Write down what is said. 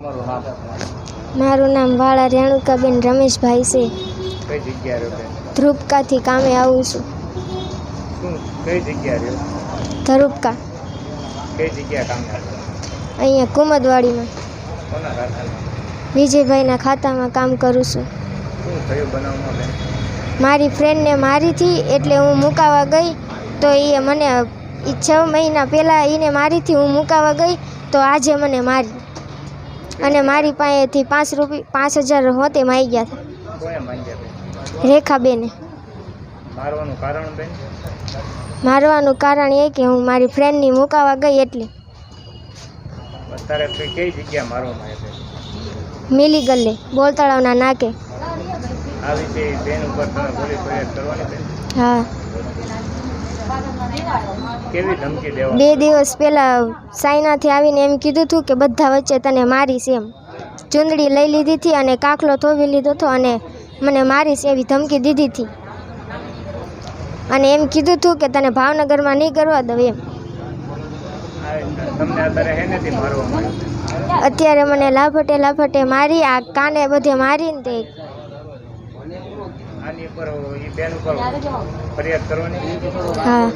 મારું નામ વાળા રેણુકાબેન રમેશભાઈ છે. કઈ જગ્યા ધ્રુપકાથી કામે આવું છું. શું કઈ જગ્યા રહ્યો? ધ્રુપકા. કઈ જગ્યા કામ અહીંયા કુમદવાડીમાં. કોના કારખાના વિજયભાઈના ખાતામાં કામ કરું છું. શું થયું બનાવમાં મારી ફ્રેન્ડને મારીથી એટલે હું મુકાવા ગઈ તો એ મને છ મહિના પહેલાં એને મારીથી હું મુકાવા ગઈ તો આજે મને મારી. અને મારી પાસેથી પાંચ રૂપિયા પાંચ હજાર હોતે માઈ ગયા હતા? રેખાબેને. મારવાનું કારણ બેન? મારવાનું કારણ એ કે હું મારી ફ્રેન્ડની મુકાવા ગઈ એટલે. અત્યારે કઈ કઈ જગ્યા મારવામાં આવે મિલી ગલ્લે બોલતળાવના નાકે. આ બેન ઉપર તમે પોલીસ ફરિયાદ કરવાની હા. કેવી ધમકી દેવા? બે દિવસ પહેલાં સાયનાથી આવીને એમ કીધું હતું કે બધા વચ્ચે તને મારીશ એમ. ચૂંદડી લઈ લીધી હતી અને કાકલો થોવી લીધો હતો અને મને મારીશ એવી ધમકી દીધી હતી. અને એમ કીધું હતું કે તને ભાવનગરમાં નહીં કરવા દઉં એમ. અત્યારે મને લાફટે લાફટે મારી આ કાને બધે મારીને તે આની ઉપર એ બેન ઉપર ફરિયાદ કરવાની. હા.